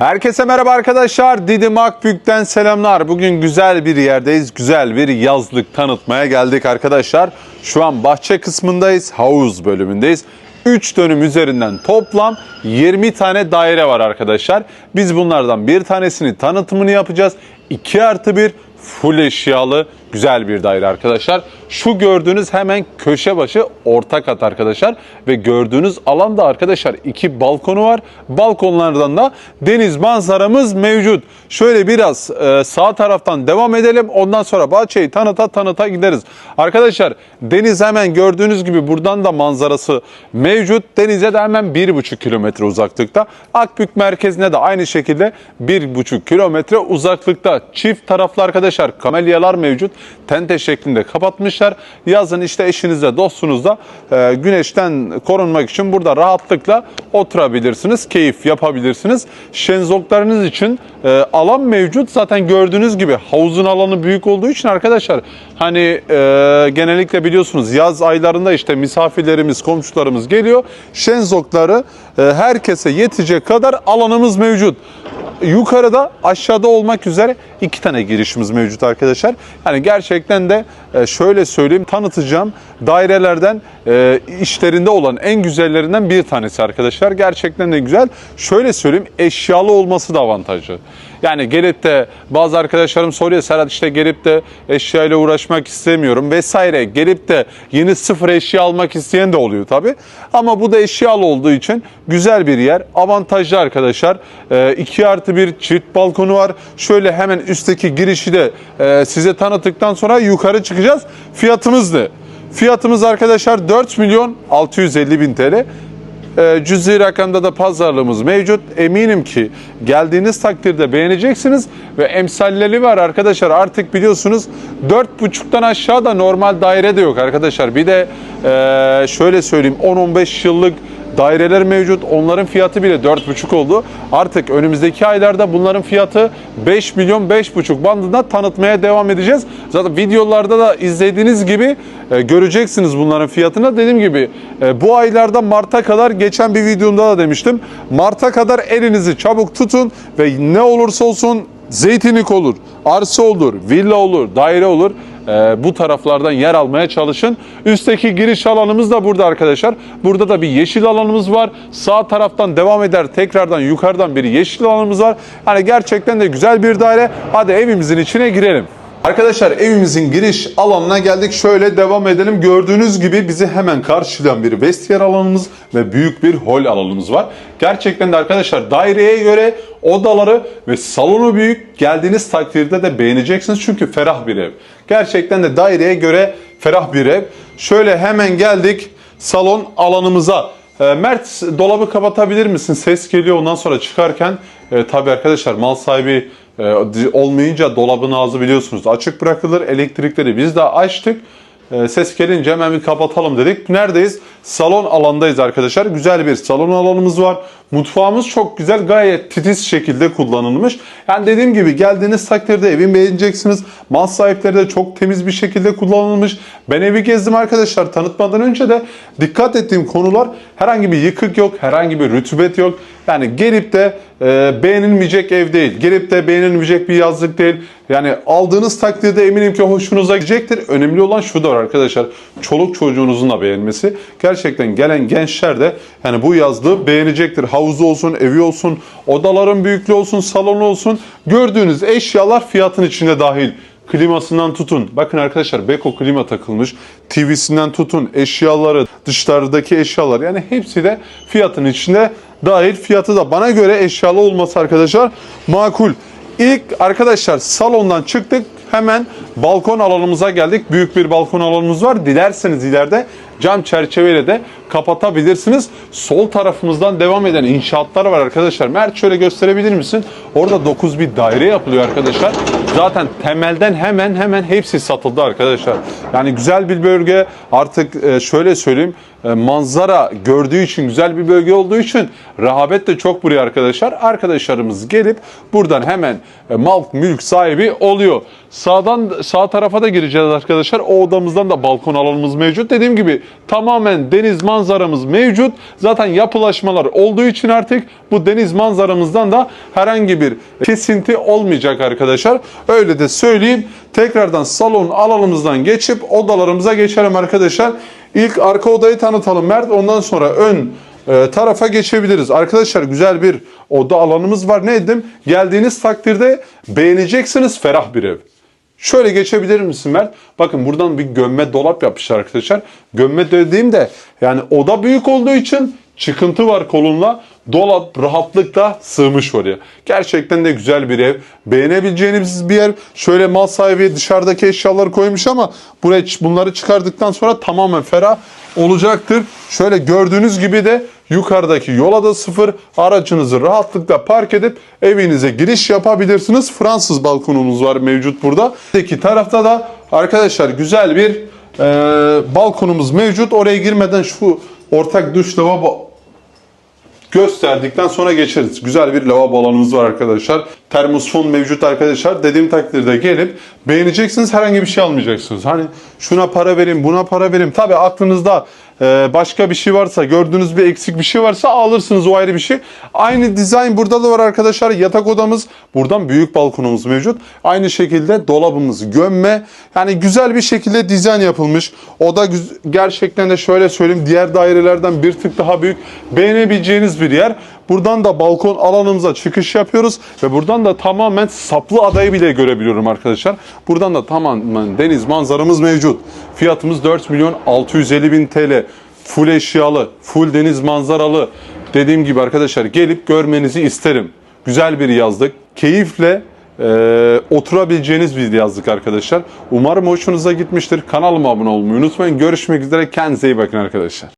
Herkese merhaba arkadaşlar. Didim Akbük'ten selamlar. Bugün güzel bir yerdeyiz. Güzel bir yazlık tanıtmaya geldik arkadaşlar. Şu an bahçe kısmındayız. Havuz bölümündeyiz. 3 dönüm üzerinden toplam 20 tane daire var arkadaşlar. Biz bunlardan bir tanesini tanıtımını yapacağız. 2 artı 1 full eşyalı güzel bir daire arkadaşlar. Şu gördüğünüz hemen köşe başı orta kat arkadaşlar. Ve gördüğünüz alanda arkadaşlar iki balkonu var. Balkonlardan da deniz manzaramız mevcut. Şöyle biraz e, sağ taraftan devam edelim. Ondan sonra bahçeyi tanıta tanıta gideriz. Arkadaşlar deniz hemen gördüğünüz gibi buradan da manzarası mevcut. Denize de hemen 1,5 kilometre uzaklıkta. Akbük merkezine de aynı şekilde 1,5 kilometre uzaklıkta. Çift taraflı arkadaşlar kamelyalar mevcut. Tente şeklinde kapatmışlar. Yazın işte eşinizle dostunuzla e, güneşten korunmak için burada rahatlıkla oturabilirsiniz. Keyif yapabilirsiniz. Şenzoklarınız için e, alan mevcut. Zaten gördüğünüz gibi havuzun alanı büyük olduğu için arkadaşlar hani e, genellikle biliyorsunuz yaz aylarında işte misafirlerimiz, komşularımız geliyor. Şenzokları e, herkese yetecek kadar alanımız mevcut. Yukarıda aşağıda olmak üzere iki tane girişimiz mevcut arkadaşlar. Yani gerçekten de e, şöyle söyleyeyim tanıtacağım dairelerden e, işlerinde olan en güzellerinden bir tanesi arkadaşlar. Gerçekten de güzel. Şöyle söyleyeyim eşyalı olması da avantajı. Yani gelip de bazı arkadaşlarım soruyor Serhat işte gelip de eşyayla uğraşmak istemiyorum vesaire. Gelip de yeni sıfır eşya almak isteyen de oluyor tabi. Ama bu da eşyalı olduğu için güzel bir yer. Avantajlı arkadaşlar. 2 artı bir çift balkonu var. Şöyle hemen üstteki girişi de e, size tanıttıktan sonra yukarı çıkacağız. Fiyatımız ne? Fiyatımız arkadaşlar 4 milyon 650 bin TL. E, cüzi rakamda da pazarlığımız mevcut. Eminim ki geldiğiniz takdirde beğeneceksiniz ve emsalleri var arkadaşlar. Artık biliyorsunuz 4,5'tan aşağı da normal daire de yok arkadaşlar. Bir de e, şöyle söyleyeyim 10-15 yıllık daireler mevcut. Onların fiyatı bile 4,5 oldu. Artık önümüzdeki aylarda bunların fiyatı 5 milyon 5,5 bandında tanıtmaya devam edeceğiz. Zaten videolarda da izlediğiniz gibi e, göreceksiniz bunların fiyatını. Dediğim gibi e, bu aylarda Mart'a kadar geçen bir videomda da demiştim. Mart'a kadar elinizi çabuk tutun ve ne olursa olsun zeytinlik olur, arsa olur, villa olur, daire olur. Ee, bu taraflardan yer almaya çalışın. Üstteki giriş alanımız da burada arkadaşlar. Burada da bir yeşil alanımız var. Sağ taraftan devam eder. Tekrardan yukarıdan bir yeşil alanımız var. Yani gerçekten de güzel bir daire. Hadi evimizin içine girelim. Arkadaşlar evimizin giriş alanına geldik. Şöyle devam edelim. Gördüğünüz gibi bizi hemen karşılayan bir vestiyer alanımız ve büyük bir hol alanımız var. Gerçekten de arkadaşlar daireye göre odaları ve salonu büyük. Geldiğiniz takdirde de beğeneceksiniz çünkü ferah bir ev. Gerçekten de daireye göre ferah bir ev. Şöyle hemen geldik salon alanımıza. E, Mert dolabı kapatabilir misin? Ses geliyor ondan sonra çıkarken. E, tabii arkadaşlar mal sahibi e, olmayınca dolabın ağzı biliyorsunuz açık bırakılır. Elektrikleri biz de açtık. E, ses gelince hemen bir kapatalım dedik. Neredeyiz? Salon alandayız arkadaşlar. Güzel bir salon alanımız var. Mutfağımız çok güzel. Gayet titiz şekilde kullanılmış. Yani dediğim gibi geldiğiniz takdirde evin beğeneceksiniz. Mal sahipleri de çok temiz bir şekilde kullanılmış. Ben evi gezdim arkadaşlar. Tanıtmadan önce de dikkat ettiğim konular herhangi bir yıkık yok. Herhangi bir rütubet yok. Yani gelip de e, beğenilmeyecek ev değil. Gelip de beğenilmeyecek bir yazlık değil. Yani aldığınız takdirde eminim ki hoşunuza gidecektir. Önemli olan şu da var arkadaşlar. Çoluk çocuğunuzun da beğenmesi. Gerçekten gelen gençler de yani bu yazlığı beğenecektir. Havuzu olsun, evi olsun, odaların büyüklüğü olsun, salonu olsun. Gördüğünüz eşyalar fiyatın içinde dahil. Klimasından tutun. Bakın arkadaşlar Beko klima takılmış. TV'sinden tutun. Eşyaları, dışlardaki eşyalar. Yani hepsi de fiyatın içinde dahil. Fiyatı da bana göre eşyalı olması arkadaşlar makul. İlk arkadaşlar salondan çıktık. Hemen balkon alanımıza geldik. Büyük bir balkon alanımız var. Dilerseniz ileride cam çerçeveyle de kapatabilirsiniz. Sol tarafımızdan devam eden inşaatlar var arkadaşlar. Mert şöyle gösterebilir misin? Orada 9 bir daire yapılıyor arkadaşlar. Zaten temelden hemen hemen hepsi satıldı arkadaşlar. Yani güzel bir bölge. Artık e, şöyle söyleyeyim. E, manzara gördüğü için, güzel bir bölge olduğu için rehabet de çok buraya arkadaşlar. Arkadaşlarımız gelip buradan hemen e, mal mülk sahibi oluyor. Sağdan sağ tarafa da gireceğiz arkadaşlar. O odamızdan da balkon alanımız mevcut. Dediğim gibi tamamen deniz manzaramız mevcut. Zaten yapılaşmalar olduğu için artık bu deniz manzaramızdan da herhangi bir kesinti olmayacak arkadaşlar. Öyle de söyleyeyim. Tekrardan salon alanımızdan geçip odalarımıza geçelim arkadaşlar. İlk arka odayı tanıtalım Mert. Ondan sonra ön e, tarafa geçebiliriz. Arkadaşlar güzel bir oda alanımız var. Ne dedim? Geldiğiniz takdirde beğeneceksiniz ferah bir ev. Şöyle geçebilir misin Mert? Bakın buradan bir gömme dolap yapmışlar arkadaşlar. Gömme dediğimde yani oda büyük olduğu için çıkıntı var kolunla. Dolap rahatlıkla sığmış oraya. Gerçekten de güzel bir ev. Beğenebileceğiniz bir yer. Şöyle mal sahibi dışarıdaki eşyaları koymuş ama buraya bunları çıkardıktan sonra tamamen ferah olacaktır. Şöyle gördüğünüz gibi de yukarıdaki yola da sıfır. Aracınızı rahatlıkla park edip evinize giriş yapabilirsiniz. Fransız balkonumuz var mevcut burada. Öteki tarafta da arkadaşlar güzel bir e, balkonumuz mevcut. Oraya girmeden şu ortak duş lavabo gösterdikten sonra geçeriz. Güzel bir lavabo alanımız var arkadaşlar. Termosfon mevcut arkadaşlar. Dediğim takdirde gelip beğeneceksiniz herhangi bir şey almayacaksınız. Hani şuna para vereyim buna para vereyim. Tabi aklınızda e, başka bir şey varsa gördüğünüz bir eksik bir şey varsa alırsınız o ayrı bir şey. Aynı dizayn burada da var arkadaşlar. Yatak odamız buradan büyük balkonumuz mevcut. Aynı şekilde dolabımız gömme. Yani güzel bir şekilde dizayn yapılmış. Oda gerçekten de şöyle söyleyeyim diğer dairelerden bir tık daha büyük. Beğenebileceğiniz bir yer. Buradan da balkon alanımıza çıkış yapıyoruz ve buradan da tamamen saplı adayı bile görebiliyorum arkadaşlar. Buradan da tamamen deniz manzaramız mevcut. Fiyatımız 4 milyon 650 bin TL. Full eşyalı, full deniz manzaralı. Dediğim gibi arkadaşlar gelip görmenizi isterim. Güzel bir yazlık. Keyifle e, oturabileceğiniz bir yazlık arkadaşlar. Umarım hoşunuza gitmiştir. Kanalıma abone olmayı unutmayın. Görüşmek üzere. Kendinize iyi bakın arkadaşlar.